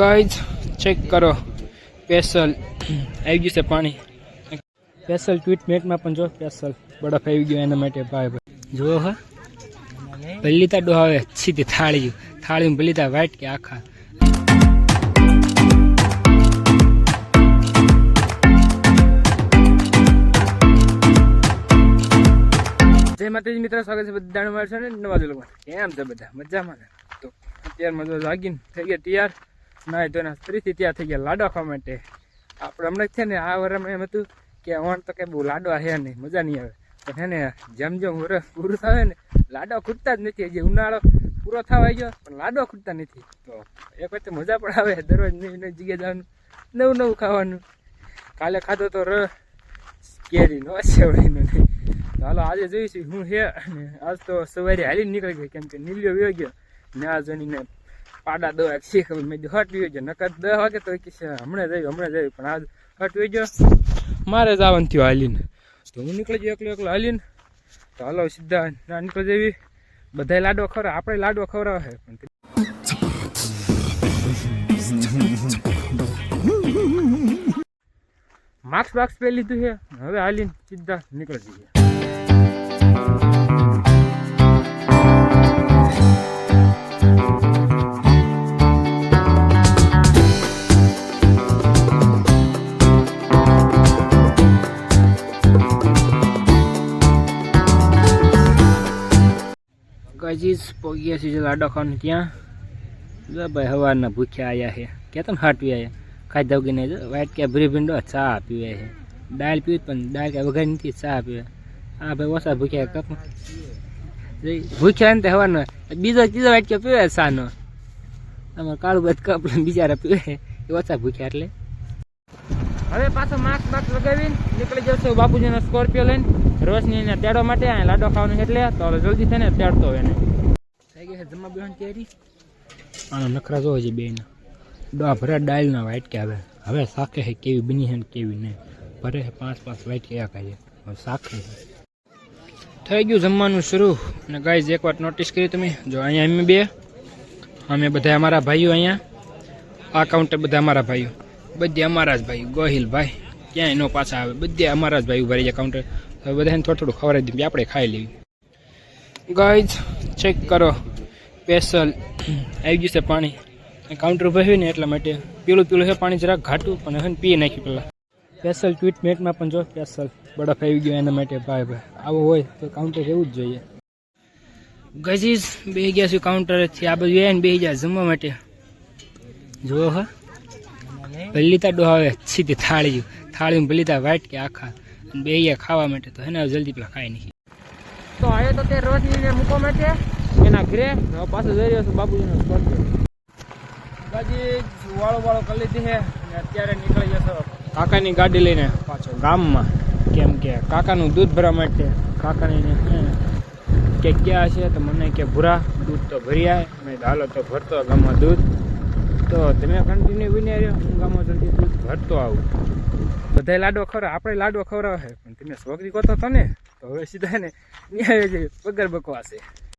Guys check કરો. પેસલ આવી ગયું છે પાણી. પેસલ ટ્વીટ મેટમાં પણ જો પેસલ બરફ આવી ગયો એના માટે ભાઈ ભાઈ. જો હા. ભલીતા ડોહાવે સીધી થાળી થાળી ભલીતા વાઈટ કે આખા. જય માતાજી મિત્રો, સ્વાગત છે બધા મારે છે ને નવા લોકો કેમ છે બધા? મજામાં તો અત્યારમાં મજા જાગીને થઈ ગયા તૈયાર. ના તો સ્ત્રીથી ત્યાં થઈ ગયા લાડવા ખાવા માટે. આપણે હમણાં છે ને આ વરમાં એમ હતું કે ઓણ તો કે બહુ લાડવા છે નહીં, મજા નહીં આવે. પણ છે ને જેમ જેમ વરસ પૂરું થાય ને, લાડવા ખૂટતા જ નથી. હજી ઉનાળો પૂરો થવા ગયો, પણ લાડવા ખૂટતા નથી. તો એક વખતે મજા પણ આવે, દરરોજ નવી નવી જગ્યાએ જવાનું, નવું નવું ખાવાનું. કાલે ખાધો તો ર કેરીનો સેવડીનો નહીં હાલો, આજે જોઈશું હું હે આજ તો સવારે હાલી નીકળી ગઈ, કેમ કે નીલ્યો વ્યો ગયો. ને આ જણીને પાડા દવા ખબર મેં કીધું હટ વ્યો ગયો નકર દસ વાગે તો કે હમણાં જઈ હમણાં જયું પણ આજ હટ વ્યો ગયો મારે જવાનું થયું હાલીને. તો હું નીકળી ગયો એકલો એકલો હાલીને. તો હાલો, સીધા ના નીકળી જવી. બધાય લાડવા ખવડાવે આપણે લાડવા ખવડાવે. પણ માર્ક્સ બાક્સ પહેરી લીધું છે. હવે હાલીને સીધા નીકળી જઈએ. ગજીસ પોગ્યા છે લાડો ખાવાનું ત્યાં જો ભાઈ હવાના ભૂખ્યા આવ્યા છે. ક્યાં તમે હાટવી આવ્યા ખાધા વગીને વાઈટ કે ભરી ભીંડો ચા પીવે છે. દાળ પીવી પણ દાળ કે વગર નથી ચા પીવે. હા ભાઈ ઓછા ભૂખ્યા કપ. ભૂખ્યા ને હવાનો બીજો ત્રીજો વાઈટ કે પીવે સાનો. અમારે કાળું બધ કપ બિચારા પીવે એ ઓછા ભૂખ્યા એટલે. હવે પાછો માસ્ક બાસ્ક લગાવીને નીકળી જશો બાપુજીનો સ્કોર્પિયો લઈને. રોશની એને તેડવા માટે અહીંયા લાડો ખાવાનું એટલે તો હવે જલ્દી થઈને તેડતો હોય એને. થઈ ગઈ કેરી આનો નખરા જોવો છે બેન ડોા ભરે ડાળના વાઇટ કે હવે શાકે છે કેવી બની છે કેવી નહીં. ભરે છે પાંચ પાંચ વાઇટ કયા ખાઈએ. હવે શાકે થઈ ગયું જમવાનું શરૂ. અને ગાઈઝ એક વાત નોટિસ કરી તમે. જો અહીંયા અમે બે. અમે બધા અમારા ભાઈઓ અહીંયા. આ કાઉન્ટર બધા અમારા ભાઈઓ. બધે અમારા જ ભાઈ ગોહિલ ભાઈ ક્યાંય નો પાછા આવે. બધે અમારા જ ભાઈ ઊભા રહી જાય કાઉન્ટર હવે બધાને થોડું થોડું ખવડાવી દીધું આપણે ખાઈ લેવી ગાઈઝ ચેક કરો. સ્પેશલ આવી ગયું છે પાણી. કાઉન્ટર ઊભા હોય ને એટલા માટે પીળું પીળું છે પાણી જરાક ઘાટું, પણ હવે પી નાખ્યું પેલા સ્પેશલ ટ્રીટમેન્ટમાં પણ જો સ્પેશલ બરફ આવી ગયો એના માટે ભાઈ ભાઈ. આવો હોય તો કાઉન્ટર રહેવું જ જોઈએ. ગજીસ બે ગયા છું કાઉન્ટરથી આ બધું એને બે ગયા જમવા માટે. જુઓ હા. ભલીતા ડોહાવે સીધી થાળી થાળી ભલીતા વાઈટ કે આખા. અને બે ખાવા માટે તો એને જલ્દી પેલા ખાઈ નહીં તો આવ્યો તો તે રોશનીને મૂકવા માટે એના ઘરે હવે પાછો જઈ રહ્યો છું બાપુજીનો સ્કોર્પિયો બાજી વાળો વાળો કરી લીધી છે અને અત્યારે નીકળી જશે કાકાની ગાડી લઈને પાછો. ગામમાં. કેમ કે કાકાનું દૂધ ભરવા માટે. કાકાની હે, કે ક્યાં છે તો મને કે ભૂરા દૂધ તો ભરી આય. મેં હાલો તો ભરતો ગામમાં દૂધ. તો તમે કન્ટિન્યુ વિને રહ્યો? હું ગામમાં જલ્દી દૂધ ભરતો આવું. બધાય લાડવા ખવડાવે. આપણે લાડવા ખવડાવે પણ તમે સ્વગરી કહો તો ને, તો હવે સીધા ને ન્યાય વગર બકવાસે